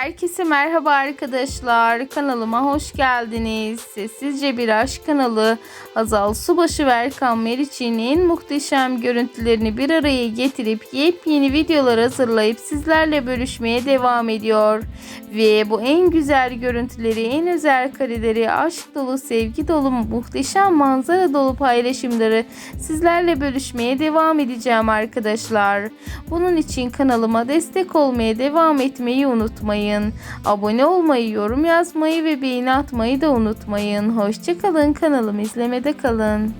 Herkese merhaba arkadaşlar. Kanalıma hoş geldiniz. Sessizce bir aşk kanalı Azal Subaşı ve Erkan Meriç'in muhteşem görüntülerini bir araya getirip yepyeni videolar hazırlayıp sizlerle bölüşmeye devam ediyor. Ve bu en güzel görüntüleri, en özel kareleri, aşk dolu, sevgi dolu, muhteşem manzara dolu paylaşımları sizlerle bölüşmeye devam edeceğim arkadaşlar. Bunun için kanalıma destek olmaya devam etmeyi unutmayın. Abone olmayı, yorum yazmayı ve beğeni atmayı da unutmayın. Hoşçakalın kanalımı izlemede kalın.